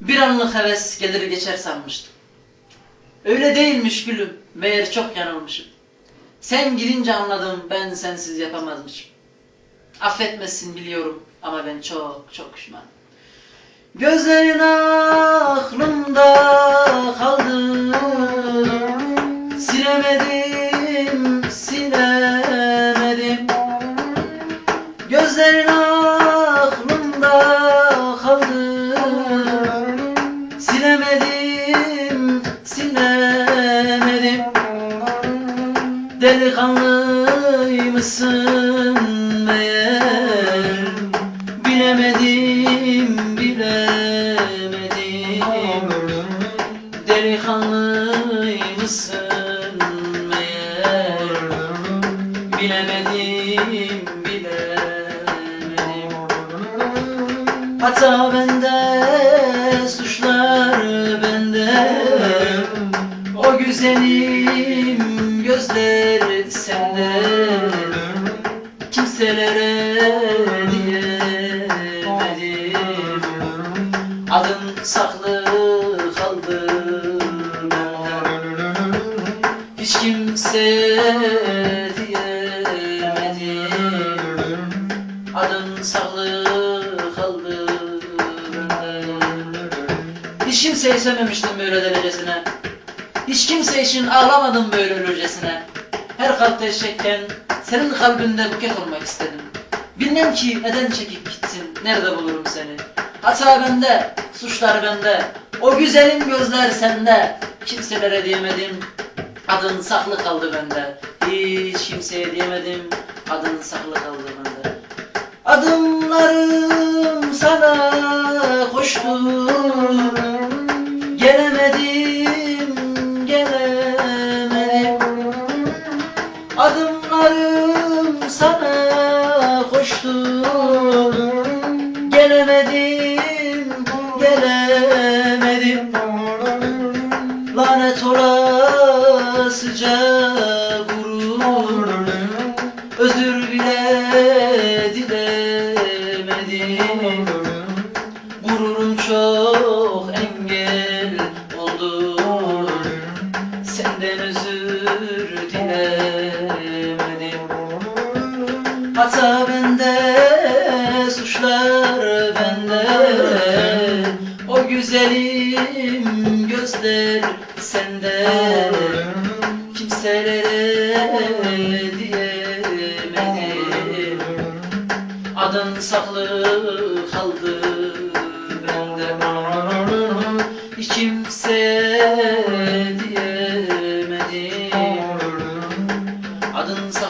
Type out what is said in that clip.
Bir anlık heves gelir geçer sanmıştım. Öyle değilmiş gülüm, meğer çok yanılmışım. Sen gidince anladım ben sensiz yapamazmışım. Affetmesin biliyorum ama ben çok çok pişmanım. Gözlerin aklımda kaldı Silemedim, silemedim Delikanlıymışsın meğer. Bilemedim, bilemedim. Delikanlıymışsın meğer. Bilemedim, bilemedim. Hata bende, suçlar bende. O güzelim gözler sende. Kimselere diyemedim. Adın saklı kaldı Hiç kimseye diyemedim. Adın saklı kaldı Hiç kimseyi sevmemiştim böyle derecesine Hiç kimse için ağlamadım böyle ölürcesine Her kalpte eşekken senin kalbinde buket olmak istedim. Bilmem ki neden çekip gittin, nerede bulurum seni? Hata bende, suçlar bende. O güzelim gözler sende. Kimselere diyemedim Adın saklı kaldı bende. Hiç kimseye diyemedim Adın saklı kaldı bende. Adımlarım Gelemedim, gelemedim. Lanet olasıca gurur Özür bile dilemedim. Gururum çok engel oldu Senden özür dilemedim. Hata bende, suçlar bende. O güzelim gözler sende. Kimselere diyemedim. Adın saklı kaldı bende. Hiç kimseye diyemedim. Adın saklı